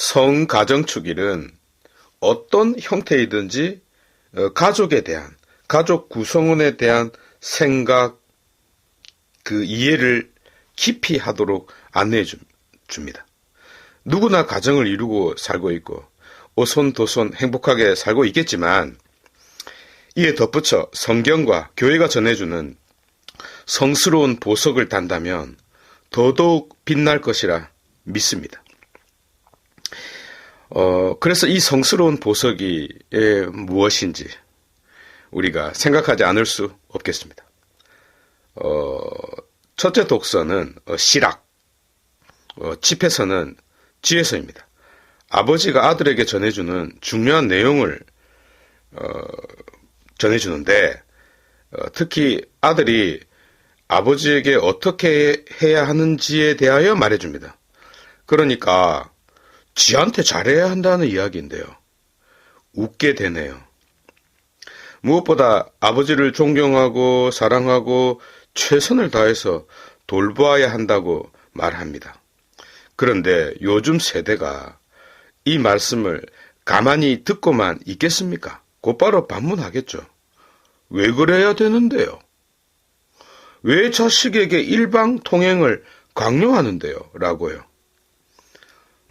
성가정축일은 어떤 형태이든지 어, 가족에 대한 가족 구성원에 대한 생각 그 이해를 깊이 하도록 안내해 줍- 줍니다. 누구나 가정을 이루고 살고 있고 오손도손 행복하게 살고 있겠지만 이에 덧붙여 성경과 교회가 전해주는 성스러운 보석을 단다면 더더욱 빛날 것이라 믿습니다. 어, 그래서 이 성스러운 보석이 예, 무엇인지 우리가 생각하지 않을 수 없겠습니다. 어, 첫째 독서는 어, 시락, 어, 집에서는 지혜서입니다. 아버지가 아들에게 전해주는 중요한 내용을 어, 전해주는데 어, 특히 아들이 아버지에게 어떻게 해야 하는지에 대하여 말해줍니다. 그러니까 지한테 잘해야 한다는 이야기인데요. 웃게 되네요. 무엇보다 아버지를 존경하고 사랑하고 최선을 다해서 돌보아야 한다고 말합니다. 그런데 요즘 세대가 이 말씀을 가만히 듣고만 있겠습니까? 곧바로 반문하겠죠. 왜 그래야 되는데요? 왜 자식에게 일방 통행을 강요하는데요? 라고요.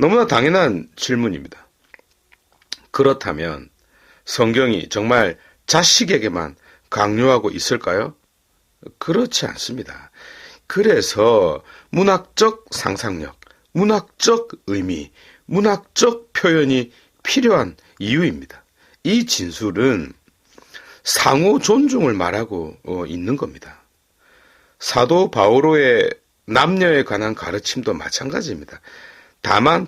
너무나 당연한 질문입니다. 그렇다면 성경이 정말 자식에게만 강요하고 있을까요? 그렇지 않습니다. 그래서 문학적 상상력, 문학적 의미, 문학적 표현이 필요한 이유입니다. 이 진술은 상호 존중을 말하고 어, 있는 겁니다. 사도 바오로의 남녀에 관한 가르침도 마찬가지입니다. 다만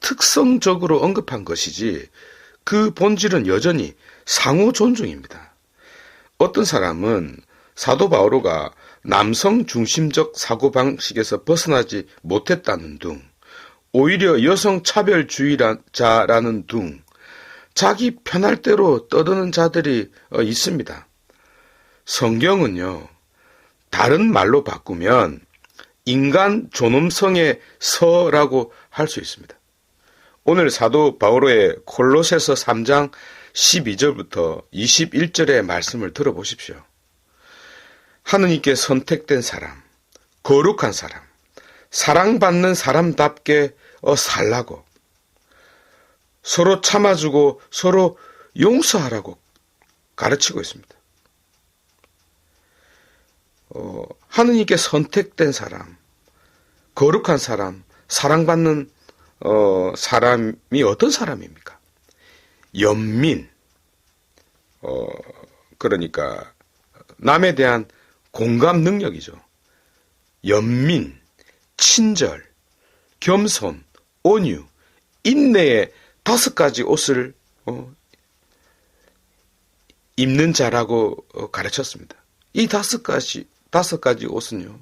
특성적으로 언급한 것이지 그 본질은 여전히 상호 존중입니다. 어떤 사람은 사도 바오로가 남성 중심적 사고방식에서 벗어나지 못했다는 둥, 오히려 여성 차별주의자라는 둥, 자기 편할 대로 떠드는 자들이 어, 있습니다. 성경은요, 다른 말로 바꾸면 인간 존엄성의 서라고 할 수 있습니다. 오늘 사도 바오로의 콜로세서 3장 12절부터 21절의 말씀을 들어보십시오. 하느님께 선택된 사람, 거룩한 사람, 사랑받는 사람답게 어, 살라고 서로 참아주고 서로 용서하라고 가르치고 있습니다. 어, 하느님께 선택된 사람, 거룩한 사람, 사랑받는 어, 사람이 어떤 사람입니까? 연민, 어, 그러니까 남에 대한 공감 능력이죠. 연민, 친절, 겸손, 온유, 인내의 다섯 가지 옷을 어, 입는 자라고 어, 가르쳤습니다. 이 다섯 가지 다섯 가지 옷은요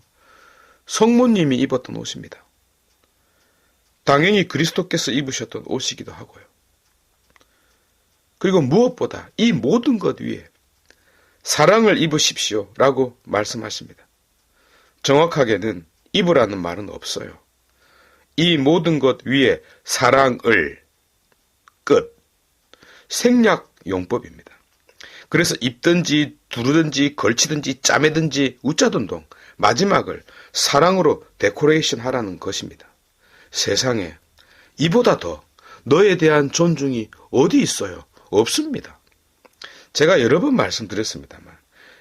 성모님이 입었던 옷입니다. 당연히 그리스도께서 입으셨던 옷이기도 하고요. 그리고 무엇보다 이 모든 것 위에 사랑을 입으십시오 라고 말씀하십니다. 정확하게는 입으라는 말은 없어요. 이 모든 것 위에 사랑을 끝 생략 용법입니다. 그래서 입든지 두르든지 걸치든지 짜매든지 웃자든 동 마지막을 사랑으로 데코레이션 하라는 것입니다. 세상에 이보다 더 너에 대한 존중이 어디 있어요? 없습니다. 제가 여러 번 말씀드렸습니다만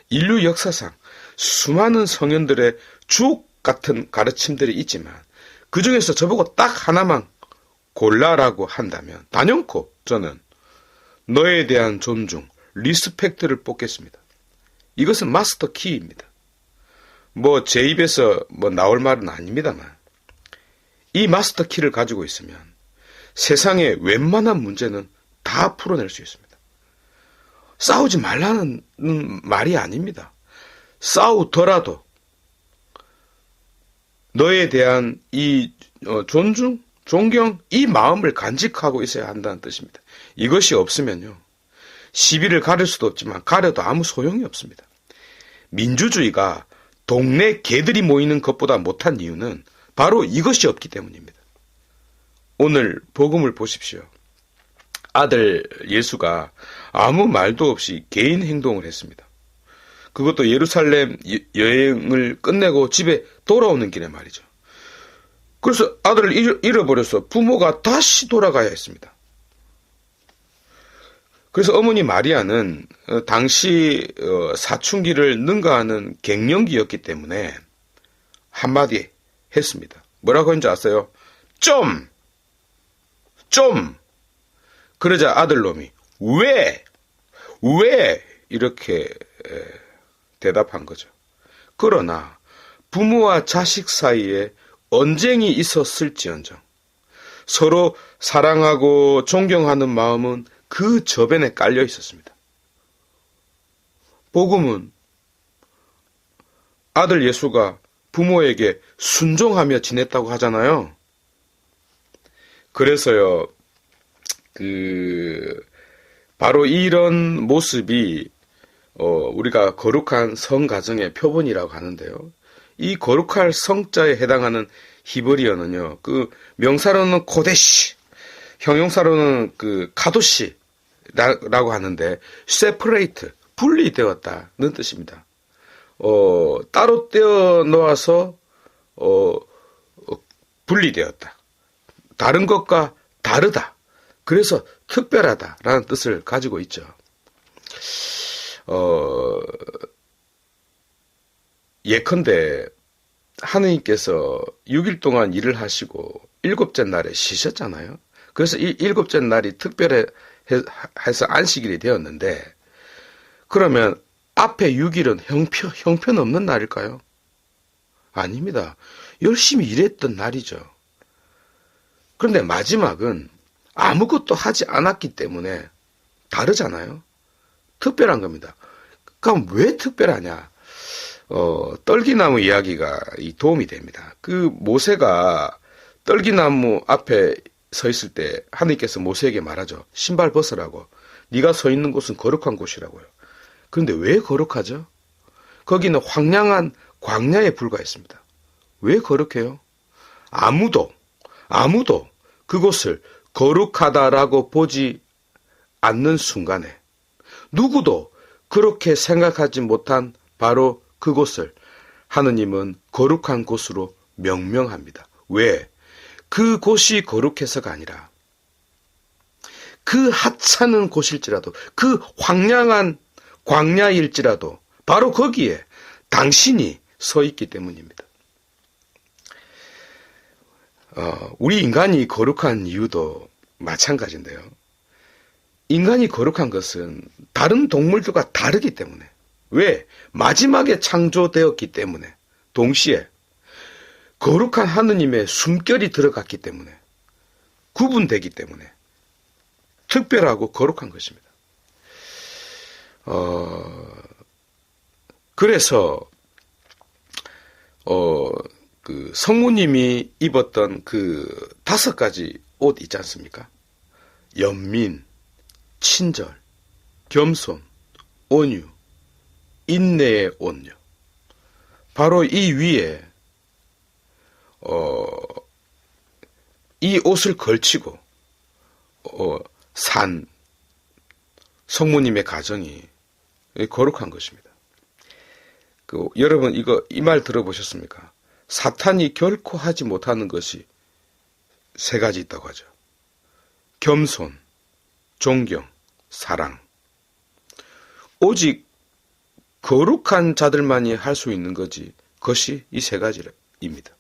인류 역사상 수많은 성현들의 주옥 같은 가르침들이 있지만 그 중에서 저보고 딱 하나만 골라라고 한다면 단연코 저는 너에 대한 존중, 리스펙트를 뽑겠습니다. 이것은 마스터 키입니다. 뭐 제 입에서 뭐 나올 말은 아닙니다만 이 마스터 키를 가지고 있으면 세상의 웬만한 문제는 다 풀어낼 수 있습니다. 싸우지 말라는 말이 아닙니다. 싸우더라도 너에 대한 이 어, 존중, 존경, 이 마음을 간직하고 있어야 한다는 뜻입니다. 이것이 없으면요. 시비를 가릴 수도 없지만 가려도 아무 소용이 없습니다. 민주주의가 동네 개들이 모이는 것보다 못한 이유는 바로 이것이 없기 때문입니다. 오늘 복음을 보십시오. 아들 예수가 아무 말도 없이 개인 행동을 했습니다. 그것도 예루살렘 여행을 끝내고 집에 돌아오는 길에 말이죠. 그래서 아들을 잃어버려서 부모가 다시 돌아가야 했습니다. 그래서 어머니 마리아는 어, 당시 어, 사춘기를 능가하는 갱년기였기 때문에 한마디 했습니다. 뭐라고 했는지 아세요? 좀! 좀! 그러자 아들놈이 왜? 왜? 이렇게 대답한 거죠. 그러나 부모와 자식 사이에 언쟁이 있었을지언정 서로 사랑하고 존경하는 마음은 그 저변에 깔려 있었습니다. 복음은 아들 예수가 부모에게 순종하며 지냈다고 하잖아요. 그래서요, 그, 바로 이런 모습이, 어, 우리가 거룩한 성가정의 표본이라고 하는데요. 이 거룩할 성자에 해당하는 히브리어는요, 그 명사로는 코데시, 형용사로는 그 카도시, 라고 하는데, separate, 분리되었다는 뜻입니다. 어, 따로 떼어 놓아서, 어, 어, 분리되었다. 다른 것과 다르다. 그래서 특별하다라는 뜻을 가지고 있죠. 어, 예컨대 하느님께서 6일 동안 일을 하시고 일곱째 날에 쉬셨잖아요. 그래서 이 일곱째 날이 특별해 해서 안식일이 되었는데 그러면 앞에 6일은 형편, 형편없는 날일까요? 아닙니다. 열심히 일했던 날이죠. 그런데 마지막은 아무것도 하지 않았기 때문에 다르잖아요. 특별한 겁니다. 그럼 왜 특별하냐? 어, 떨기나무 이야기가 도움이 됩니다. 그 모세가 떨기나무 앞에 서 있을 때 하느님께서 모세에게 말하죠. 신발 벗으라고. 네가 서 있는 곳은 거룩한 곳이라고요. 그런데 왜 거룩하죠? 거기는 황량한 광야에 불과했습니다. 왜 거룩해요? 아무도 아무도 그곳을 거룩하다라고 보지 않는 순간에 누구도 그렇게 생각하지 못한 바로 그곳을 하느님은 거룩한 곳으로 명명합니다. 왜? 그 곳이 거룩해서가 아니라 그 하찮은 곳일지라도 그 황량한 광야일지라도 바로 거기에 당신이 서 있기 때문입니다. 어, 우리 인간이 거룩한 이유도 마찬가지인데요. 인간이 거룩한 것은 다른 동물들과 다르기 때문에 왜? 마지막에 창조되었기 때문에 동시에 거룩한 하느님의 숨결이 들어갔기 때문에 구분되기 때문에 특별하고 거룩한 것입니다. 어, 그래서 어, 그 성모님이 입었던 그 다섯 가지 옷 있지 않습니까? 연민, 친절, 겸손, 온유, 인내의 온유. 바로 이 위에 어, 이 옷을 걸치고 어, 산 성모님의 가정이 거룩한 것입니다. 그, 여러분 이거 이 말 들어보셨습니까? 사탄이 결코 하지 못하는 것이 세 가지 있다고 하죠. 겸손, 존경, 사랑. 오직 거룩한 자들만이 할 수 있는 거지. 그것이 이 세 가지입니다.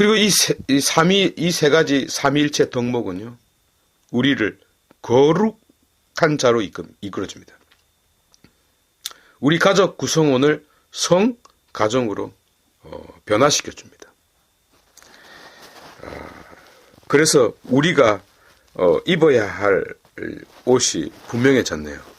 그리고 이, 세, 이 삼위, 이 세 가지 삼위일체 덕목은요, 우리를 거룩한 자로 이끌어 줍니다. 우리 가족 구성원을 성 가정으로 어, 변화시켜 줍니다. 아, 그래서 우리가 어, 입어야 할 옷이 분명해졌네요.